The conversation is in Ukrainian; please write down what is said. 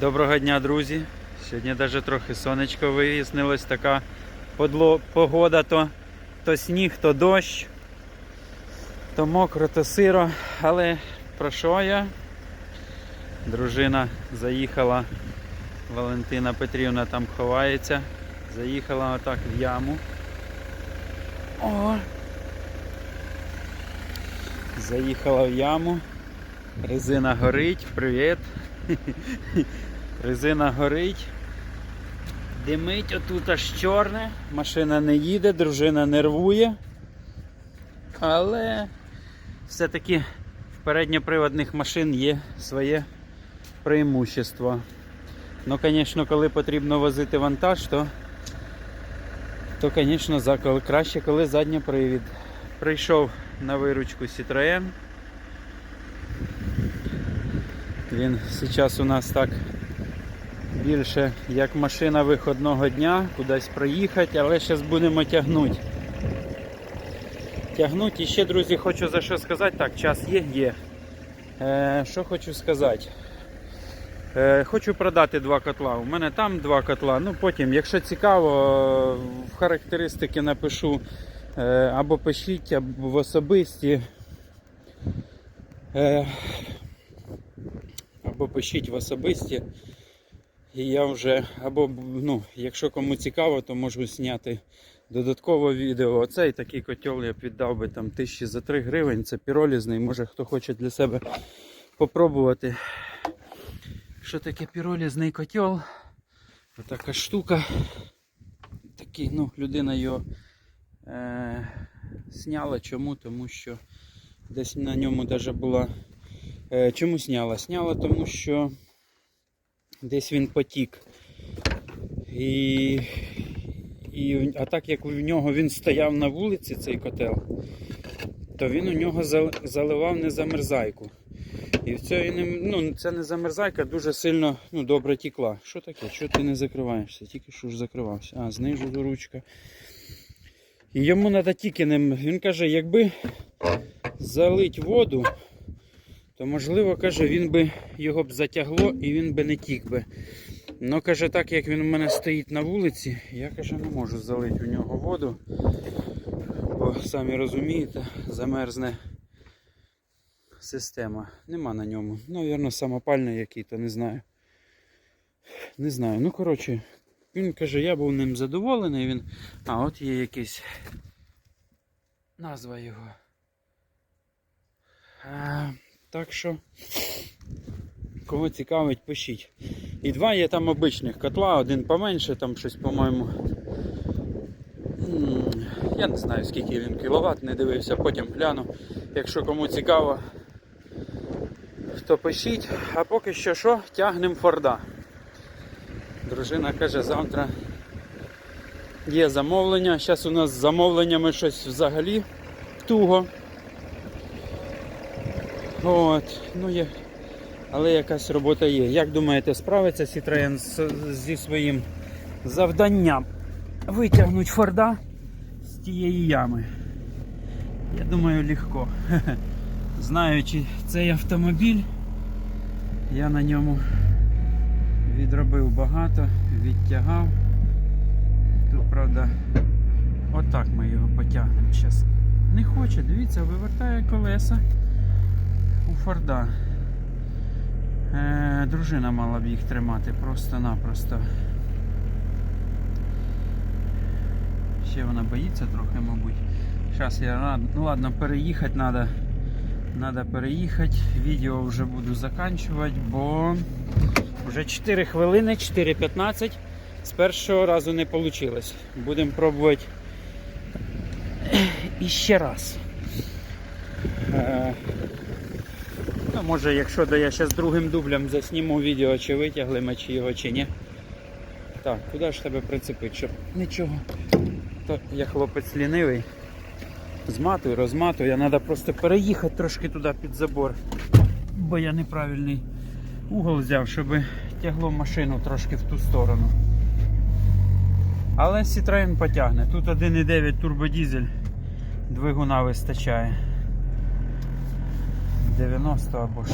Доброго дня, друзі. Сьогодні навіть трохи сонечко вияснилось, така подло... погода, то, то сніг, то дощ, то мокро, то сиро. Але про що я? Дружина заїхала, Валентина Петрівна там ховається. Заїхала отак в яму. О! Заїхала в яму. Резина горить, привіт. Резина горить. Димить отут аж чорне, машина не їде, дружина нервує. Але все-таки в передньоприводних машин є своє преимущество. Ну, звісно, коли потрібно возити вантаж, то, то звісно, краще, коли задньопривід. Прийшов на виручку Citroën. Він зараз у нас так більше як машина виходного дня, кудись проїхати, але зараз будемо тягнути. Тягнути і ще, друзі, хочу за що сказати. Так, час є, є. Е, що хочу сказати? Е, хочу продати два котла. У мене там два котла. Ну потім, якщо цікаво, в характеристики напишу е, або пишіть, або в особисті. Е, або пишіть в особисті. І я вже, або, ну, якщо кому цікаво, то можу зняти додаткове відео. Оцей такий котел я б віддав би там тисячі за 3 гривень. Це піролізний. Може хто хоче для себе попробувати. Що таке піролізний котел? Отака штука. Такий, ну, людина його е, сняла. Чому? Тому що десь на ньому даже була. Е, чому сняла? Сняла, тому що десь він потік. І, і, а так як в нього він стояв на вулиці, цей котел, то він у нього зал- заливав незамерзайку. І в не, ну, ця незамерзайка дуже сильно ну, добре тікла. Що таке? Що ти не закриваєшся? Тільки що ж закривався. А, знизу ручка. І йому треба тільки ним. Він каже, якби залить воду, то можливо, каже, він би його б затягло і він би не тік би. Ну, каже, так як він у мене стоїть на вулиці, я каже, не можу залити у нього воду. Бо самі розумієте, замерзне система. Нема на ньому. Навірно, самопальний який, то не знаю. Не знаю. Ну, коротше, він каже, я був ним задоволений. Він... А, от є якийсь назва його. А, так що, кого цікавить, пишіть. І два є там обичних котла, один поменше, там щось, по-моєму. Я не знаю скільки він кіловат, не дивився, потім гляну. Якщо кому цікаво, то пишіть. А поки що що, тягнемо Форда. Дружина каже, завтра є замовлення. Зараз у нас з замовленнями щось взагалі туго. От, ну є. Але якась робота є. Як думаєте, справиться Citroen зі своїм завданням витягнути Форда з тієї ями? Я думаю, легко. Знаючи цей автомобіль, я на ньому відробив багато, відтягав. Тут, правда, отак ми його потягнемо зараз. Не хоче, дивіться, вивертає колеса у Форда. Е, дружина мала б їх тримати просто-напросто. Ще вона боїться трохи, мабуть. Зараз я ну ладно, переїхати треба. Надо переїхати. Відео вже буду заканчувати, бо вже 4 хвилини, 4.15. З першого разу не вийшло. Будемо пробувати іще раз. Ну, може, якщо да я зараз другим дублем засніму відео, чи витягли ми чи його, чи ні. Так, куди ж тебе прицепити, щоб нічого. То я хлопець лінивий. Зматую, розматую, треба просто переїхати трошки туди під забор. Бо я неправильний угол взяв, щоб тягло машину трошки в ту сторону. Але Citroen потягне. Тут 1,9 турбодізель двигуна вистачає. 90 або